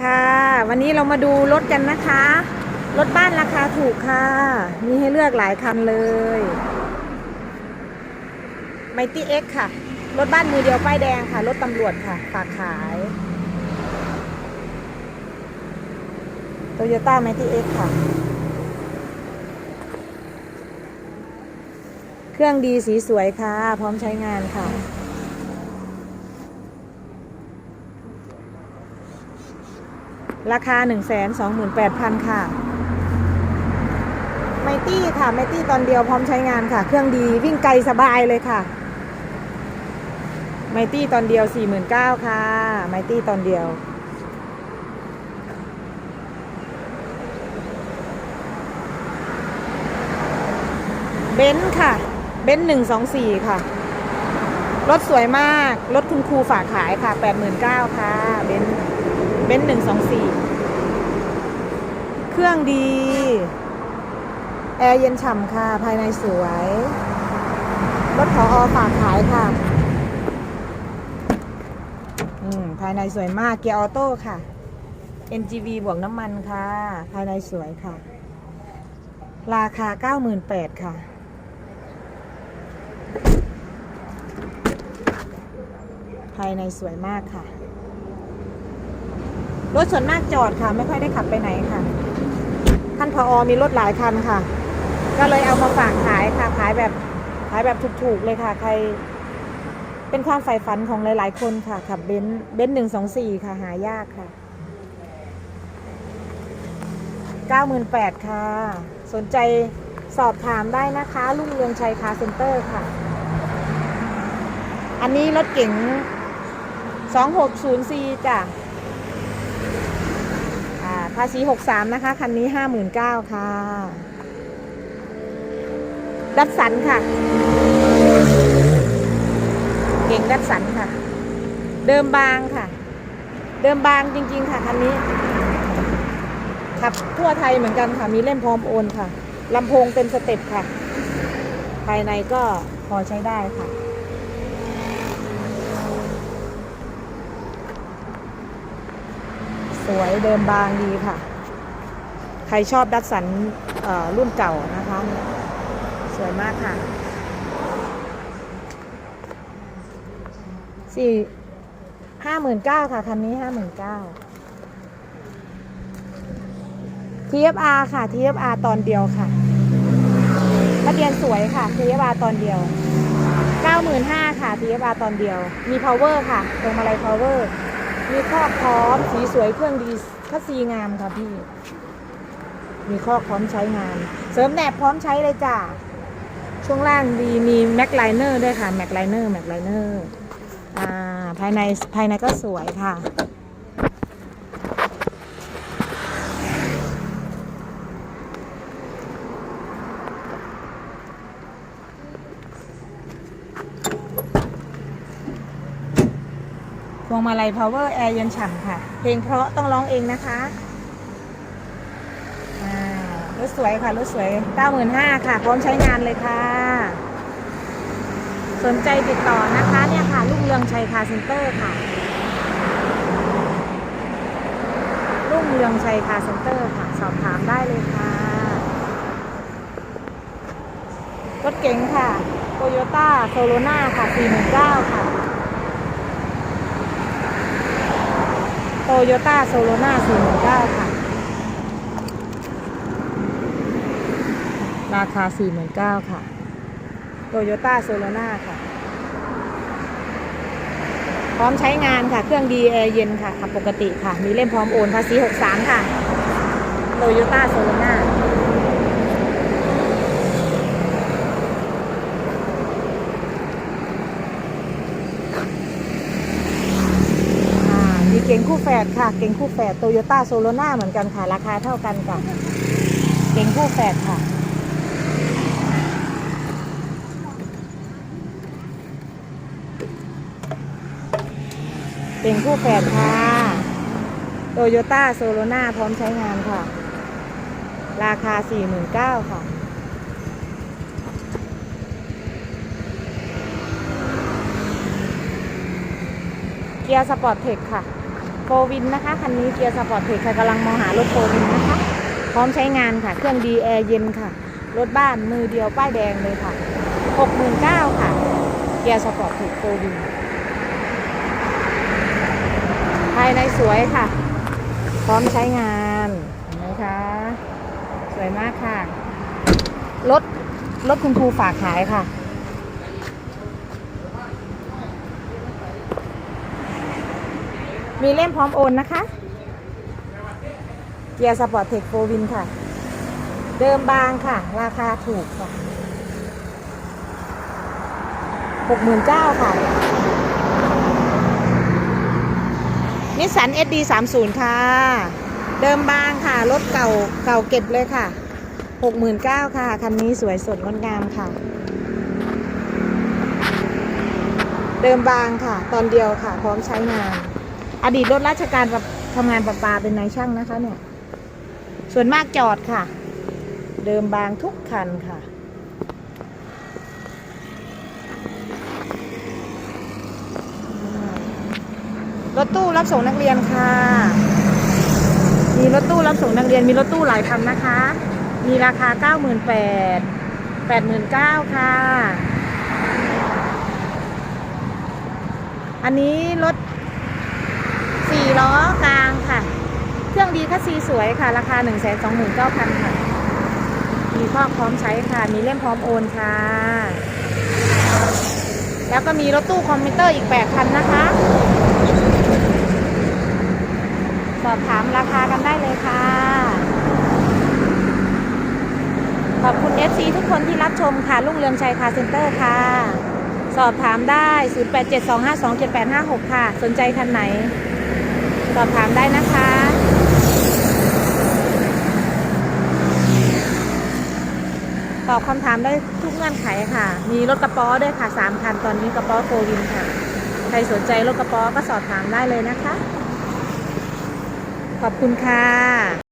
ค่ะ วันนี้เรามาดูรถกันนะคะ รถบ้านราคาถูกค่ะ มีให้เลือกหลายคันเลยไมตี้เอ็กค่ะ รถบ้านมือเดียวป้ายแดงค่ะ รถตำรวจค่ะ ฝากขายโตโยต้าไมตี้เอ็กค่ะ เครื่องดีสีสวยค่ะ พร้อมใช้งานค่ะ ราคา 1 2 8 0 0 0 ค่ะ ไมตี้ค่ะ ไมตี้ตอนเดียวพร้อมใช้งานค่ะ เครื่องดีวิ่งไกลสบายเลยค่ะ ไมตี้ตอนเดียว 49,000ค่ะ ไมตี้ตอนเดียว เบนซ์ค่ะ เบนซ์หนึ่งสองสี่ค่ะ รถสวยมาก รถคุณครูฝากขายค่ะ 89,000ค่ะ เบนซ์ เบนซ์หนึ่งสองสี่เครื่องดี แอร์เย็นฉ่ำค่ะ ภายในสวย รถขออฝากขายค่ะ อืม ภายในสวยมาก เกียร์ออโต้ค่ะ NGV บวกน้ำมันค่ะ ภายในสวยค่ะ ราคา 98,000ค่ะภายในสวยมากค่ะ รถส่วนมากจอดค่ะ ไม่ค่อยได้ขับไปไหนค่ะท่านพออมีรถหลายคันค่ะ ก็เลยเอามาฝากขายค่ะขายแบบขายแบบถูกๆเลยค่ะ ใคร เป็นความใฝ่ฝันของหลาย ๆ คนค่ะขับเบนซ์เบนซ์หนึ่งสองสี่ค่ะหายากค่ะเก้าหมื่นแปดค่ะ สนใจสอบถามได้นะคะลุงเรืองชัยคาเซ็นเตอร์ค่ะ อันนี้รถเก๋งสองหกศูนย์สี่จ้ะ ภาษี63นะคะ คันนี้59,000ค่ะ ดัดสันค่ะ เก่งดัดสันค่ะ เดิมบางค่ะ เดิมบางจริง ๆ ค่ะ คันนี้ขับทั่วไทยเหมือนกันค่ะ มีเล่มพร้อมโอนค่ะลำโพงเต็มสเต็ปค่ะ ภายในก็พอใช้ได้ค่ะ วยเดิมบางดีค่ะ ใครชอบดัตสันรุ่นเก่านะคะ สวยมากค่ะสี่ห้าหมื่นเก้าค่ะ คันนี้ห้าหมื่นเก้า TFR ค่ะ TFR ตอนเดียวค่ะทะเบียนสวยค่ะ TFR ตอนเดียว 95,000ค่ะ TFR ตอนเดียว มี power ค่ะตรงมาลัย power มีคอพร้อมสีสวยเครื่องดีคัสซีงามค่ะพี่ มีคอพร้อมใช้งาน เสริมแหนบพร้อมใช้เลยจ้ะช่วงล่างดีมีแม็กไลเนอร์ด้วยค่ะแม็กไลเนอร์แม็กไลเนอร์อ่าภายในภายในก็สวยค่ะ วงมาลัย power air เย็นฉ่ำค่ะ เพลงเพราะต้องร้องเองนะคะรถสวยค่ะรถสวย 95,000ค่ะ พร้อมใช้งานเลยค่ะ สนใจติดต่อนะคะเนี่ยค่ะลุงเรืองชัยคาร์เซ็นเตอร์ค่ะลุงเรืองชัยคาร์เซ็นเตอร์ค่ะ สอบถามได้เลยค่ะ รถเก๋งค่ะโตโยต้าโซโลนาค่ะ 419 ค่ะ โตโยต้าโซโลนา49,000ค่ะ ราคา49,000ค่ะ โตโยต้าโซโลนาค่ะ พร้อมใช้งานค่ะ เครื่องดีแอร์เย็นค่ะขับปกติค่ะ มีเล่มพร้อมโอนภาษี 63 ค่ะ โตโยต้าโซโลนามีเก่งคู่แฝ ดค่ะ เก่งคู่แฝดโตโยต้าโซโลนาเหมือนกันค่ะ ราคาเท่ากันค่ะ เก่งคู่แฝดค่ะเป็นคู่แฝดค่ะโตโยต้าโซโลนาพร้อมใช้งานค่ะ ราคา 49,000ค่ะเกียร์สปอร์ตเทคค่ะ ฟวินนะคะ คันนี้เกียร์สปอร์ตเทคค่ะกำลังมองหารถโฟวินนะคะ พร้อมใช้งานค่ะ เครื่องดีแอร์เย็นค่ะ รถบ้านมือเดียวป้ายแดงเลยค่ะ 69,000ค่ะ เกียร์สปอร์ตเทคโฟวิน ภายในสวยค่ะ พร้อมใช้งานเห็นไหมคะ สวยมากค่ะ รถรถคุณครูฝากขายค่ะ มีเล่มพร้อมโอนนะคะ เกียร์สปอร์ตเทคโฟวินค่ะ เดิมบางค่ะ ราคาถูกค่ะหกหมื่นเก้าค่ะ นิสสัน SD 3 0ค่ะ เดิมบางค่ะ รถเก่าเก่าเก็บเลยค่ะ69,000ค่ะ คันนี้สวยสดงดงามค่ะ เดิมบางค่ะ ตอนเดียวค่ะ พร้อมใช้งาน อดีตรถราชการแบบทำงานประปาเป็นนายช่างนะคะ เนี่ย ส่วนมากจอดค่ะ เดิมบางทุกคันค่ะรถตู้รับส่งนักเรียนค่ะ มีรถตู้รับส่งนักเรียน มีรถตู้หลายคันนะคะ มีราคา 98,000 89,000ค่ะ อันนี้รถ 4ล้อกลางค่ะ เครื่องดีคัสซีสวยค่ะ ราคา 129,000 ค่ะ มีข้อพร้อมใช้ค่ะ มีเล่มพร้อมโอนค่ะ แล้วก็มีรถตู้คอมพิวเตอร์อีก 8 คันนะคะ สอบถามราคากันได้เลยค่ะ ขอบคุณ FC ทุกคนที่รับชมค่ะลุงเรืองชัยคาร์เซ็นเตอร์ค่ะสอบถามได้ 0872527856 ค่ะ สนใจคันไหน สอบถามได้นะคะตอบคำถามได้ทุกเงื่อนไขค่ะ มีรถกระป๋อด้วยค่ะ3คันตอนนี้กระป๋อโฟวินค่ะ ใครสนใจรถกระป๋อก็สอบถามได้เลยนะคะ ขอบคุณค่ะ